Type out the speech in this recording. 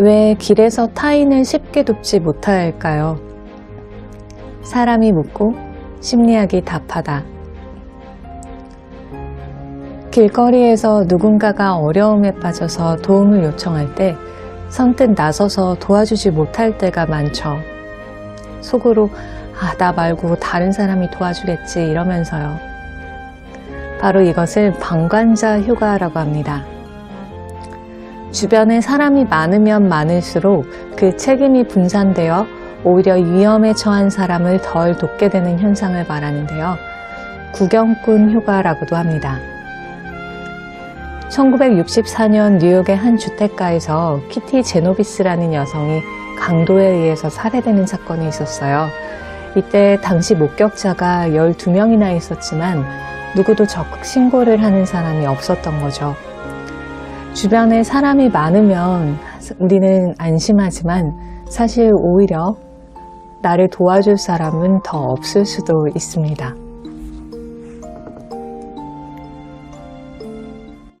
왜 길에서 타인을 쉽게 돕지 못할까요? 사람이 묻고 심리학이 답하다. 길거리에서 누군가가 어려움에 빠져서 도움을 요청할 때 선뜻 나서서 도와주지 못할 때가 많죠. 속으로 아, 나 말고 다른 사람이 도와주겠지 이러면서요. 바로 이것을 방관자 휴가라고 합니다. 주변에 사람이 많으면 많을수록 그 책임이 분산되어 오히려 위험에 처한 사람을 덜 돕게 되는 현상을 말하는데요. 구경꾼 휴가라고도 합니다. 1964년 뉴욕의 한 주택가에서 키티 제노비스라는 여성이 강도에 의해서 살해되는 사건이 있었어요. 이때 당시 목격자가 12명이나 있었지만 누구도 적극 신고를 하는 사람이 없었던 거죠. 주변에 사람이 많으면 우리는 안심하지만 사실 오히려 나를 도와줄 사람은 더 없을 수도 있습니다.